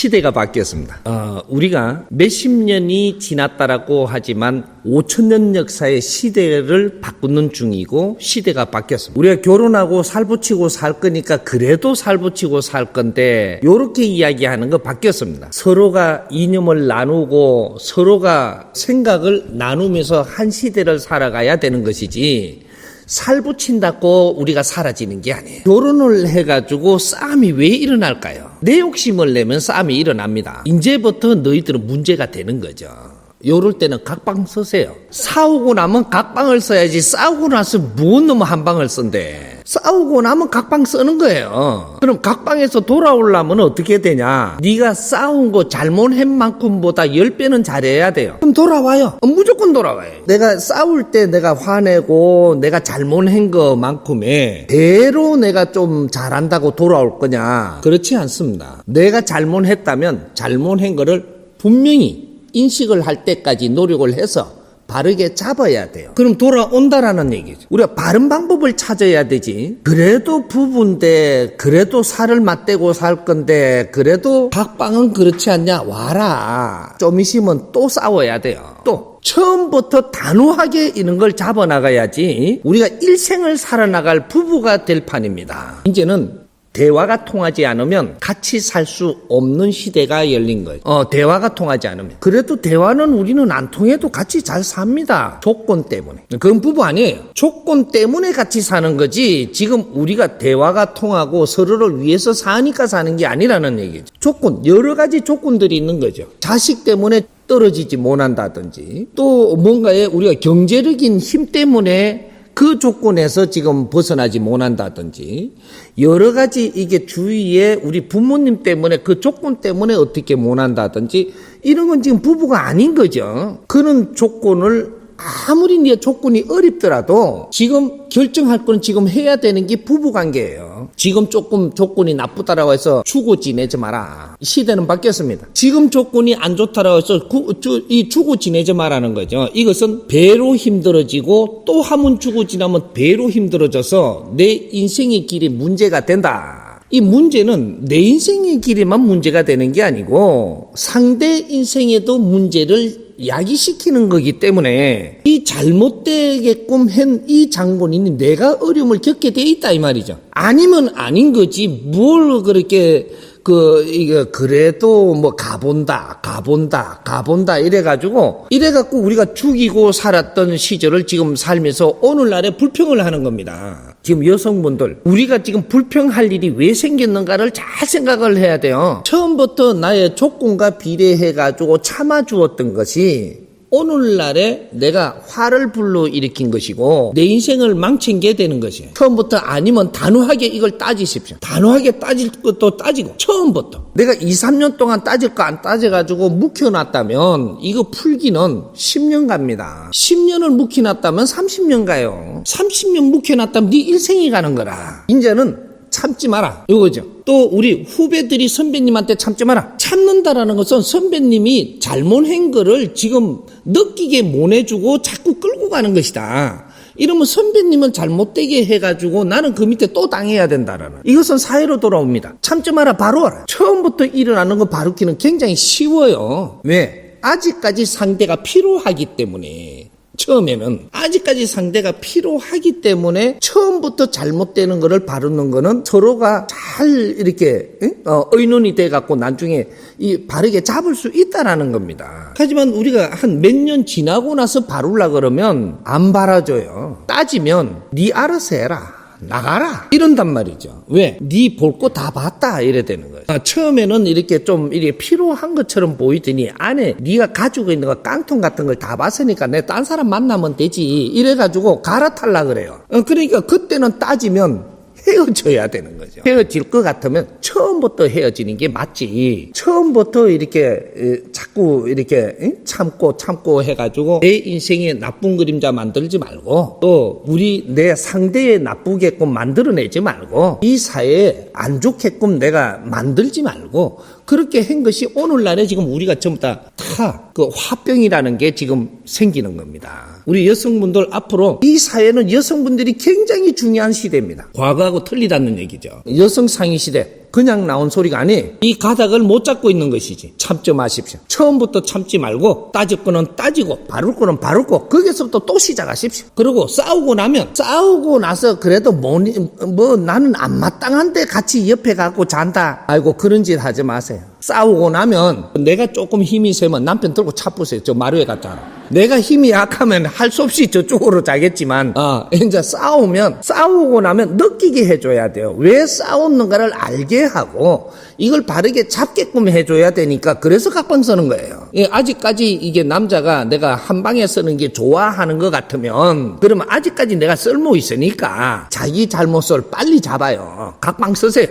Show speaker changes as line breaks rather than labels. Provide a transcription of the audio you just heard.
시대가 바뀌었습니다. 어, 우리가 몇십 년이 지났다라고 하지만 5천 년 역사의 시대를 바꾸는 중이고 시대가 바뀌었습니다. 우리가 결혼하고 살붙이고 살 거니까 그래도 살붙이고 살 건데 요렇게 이야기하는 거 바뀌었습니다. 서로가 이념을 나누고 서로가 생각을 나누면서 한 시대를 살아가야 되는 것이지 살 붙인다고 우리가 사라지는 게 아니에요. 결혼을 해가지고 싸움이 왜 일어날까요? 내 욕심을 내면 싸움이 일어납니다. 이제부터 너희들은 문제가 되는 거죠. 요럴 때는 각방 쓰세요. 싸우고 나면 각방을 써야지 싸우고 나서 무슨 놈의 한 방을 쓴대. 싸우고 나면 각방 쓰는 거예요. 그럼 각방에서 돌아오려면 어떻게 되냐? 네가 싸운 거 잘못한 만큼보다 10배는 잘해야 돼요. 그럼 돌아와요. 어, 무조건 돌아와요. 내가 싸울 때 내가 화내고 내가 잘못한 것만큼의 대로 내가 좀 잘한다고 돌아올 거냐? 그렇지 않습니다. 내가 잘못했다면 잘못한 거를 분명히 인식을 할 때까지 노력을 해서 바르게 잡아야 돼요. 그럼 돌아온다라는 얘기죠. 우리가 바른 방법을 찾아야 되지. 그래도 부부인데, 그래도 살을 맞대고 살 건데, 그래도 각방은 그렇지 않냐? 와라. 좀 있으면 또 싸워야 돼요. 또. 처음부터 단호하게 이런 걸 잡아나가야지 우리가 일생을 살아나갈 부부가 될 판입니다. 이제는 대화가 통하지 않으면 같이 살 수 없는 시대가 열린 거예요. 어, 대화가 통하지 않으면. 그래도 대화는 우리는 안 통해도 같이 잘 삽니다. 조건 때문에. 그건 부부 아니에요. 조건 때문에 같이 사는 거지. 지금 우리가 대화가 통하고 서로를 위해서 사니까 사는 게 아니라는 얘기죠. 조건, 여러 가지 조건들이 있는 거죠. 자식 때문에 떨어지지 못한다든지 또 뭔가에 우리가 경제적인 힘 때문에 그 조건에서 지금 벗어나지 못한다든지 여러 가지 이게 주위에 우리 부모님 때문에 그 조건 때문에 어떻게 못한다든지 이런 건 지금 부부가 아닌 거죠. 그런 조건을 아무리 네 조건이 어렵더라도 지금 결정할 거는 지금 해야 되는 게 부부 관계예요. 지금 조금 조건이 나쁘다라고 해서 추고 지내지 마라. 시대는 바뀌었습니다. 지금 조건이 안 좋다라고 해서 구, 주, 이 추고 지내지 마라는 거죠. 이것은 배로 힘들어지고 또 한 번 추고 지나면 배로 힘들어져서 내 인생의 길이 문제가 된다. 이 문제는 내 인생의 길에만 문제가 되는 게 아니고 상대 인생에도 문제를 야기시키는 거기 때문에 이 잘못되게끔 한 이 장본인이 내가 어려움을 겪게 돼 있다 이 말이죠. 아니면 아닌 거지 뭘 그렇게 그 이거 그래도 뭐 가본다 가본다 가본다 이래가지고 이래갖고 우리가 죽이고 살았던 시절을 지금 살면서 오늘날에 불평을 하는 겁니다. 지금 여성분들 우리가 지금 불평할 일이 왜 생겼는가를 잘 생각을 해야 돼요. 처음부터 나의 조건과 비례해가지고 참아주었던 것이 오늘날에 내가 화를 불러 일으킨 것이고 내 인생을 망친 게 되는 것이에요. 처음부터 아니면 단호하게 이걸 따지십시오. 단호하게 따질 것도 따지고 처음부터 내가 2, 3년 동안 따질 거 안 따져가지고 묵혀놨다면 이거 풀기는 10년 갑니다. 10년을 묵혀놨다면 30년 가요. 30년 묵혀놨다면 네 일생이 가는 거라. 이제는 참지 마라. 이거죠. 또 우리 후배들이 선배님한테 참지 마라. 참는다라는 것은 선배님이 잘못한 거를 지금 느끼게 못 해주고 자꾸 끌고 가는 것이다. 이러면 선배님은 잘못되게 해가지고 나는 그 밑에 또 당해야 된다라는. 이것은 사회로 돌아옵니다. 참지 마라. 바로 알아. 처음부터 일어나는 거 바로 키는 굉장히 쉬워요. 왜? 아직까지 상대가 필요하기 때문에. 처음에는 아직까지 상대가 필요하기 때문에 처음부터 잘못되는 거를 바르는 거는 서로가 잘 이렇게 응? 어, 의논이 돼 갖고 나중에 이 바르게 잡을 수 있다라는 겁니다. 하지만 우리가 한 몇 년 지나고 나서 바르려 그러면 안 바라줘요. 따지면 네 알아서 해라. 나가라 이런단 말이죠. 왜? 네 볼 거 다 봤다 이래 되는 거예요. 아, 처음에는 이렇게 좀 이렇게 필요한 것처럼 보이더니 안에 네가 가지고 있는 거 깡통 같은 걸 다 봤으니까 내 딴 사람 만나면 되지 이래 가지고 갈아탈라 그래요. 어, 그러니까 그때는 따지면 헤어져야 되는 거죠. 헤어질 것 같으면 처음부터 헤어지는 게 맞지. 처음부터 이렇게 에, 자꾸 이렇게 에? 참고 참고 해가지고 내 인생에 나쁜 그림자 만들지 말고 또 우리 내 상대에 나쁘게끔 만들어내지 말고 이 사회에 안 좋게끔 내가 만들지 말고 그렇게 한 것이 오늘날에 지금 우리가 전부 다 다 그 화병이라는 게 지금 생기는 겁니다. 우리 여성분들 앞으로 이 사회는 여성분들이 굉장히 중요한 시대입니다. 과거하고 틀리다는 얘기죠. 여성 상위 시대. 그냥 나온 소리가 아니. 이 가닥을 못 잡고 있는 것이지. 참지 마십시오. 처음부터 참지 말고 따질 거는 따지고 바를 거는 바르고 거기서부터 또 시작하십시오. 그리고 싸우고 나면 싸우고 나서 그래도 뭐, 뭐 나는 안 마땅한데 같이 옆에 가고 잔다. 아이고 그런 짓 하지 마세요. 싸우고 나면 내가 조금 힘이 세면 남편 들고 차 부세요. 저 마루에 갔잖아. 내가 힘이 약하면 할 수 없이 저쪽으로 자겠지만, 아, 이제 싸우면, 싸우고 나면 느끼게 해줘야 돼요. 왜 싸웠는가를 알게 하고, 이걸 바르게 잡게끔 해줘야 되니까, 그래서 각방 쓰는 거예요. 예, 아직까지 이게 남자가 내가 한 방에 쓰는 게 좋아하는 것 같으면, 그러면 아직까지 내가 쓸모 있으니까, 자기 잘못을 빨리 잡아요. 각방 쓰세요.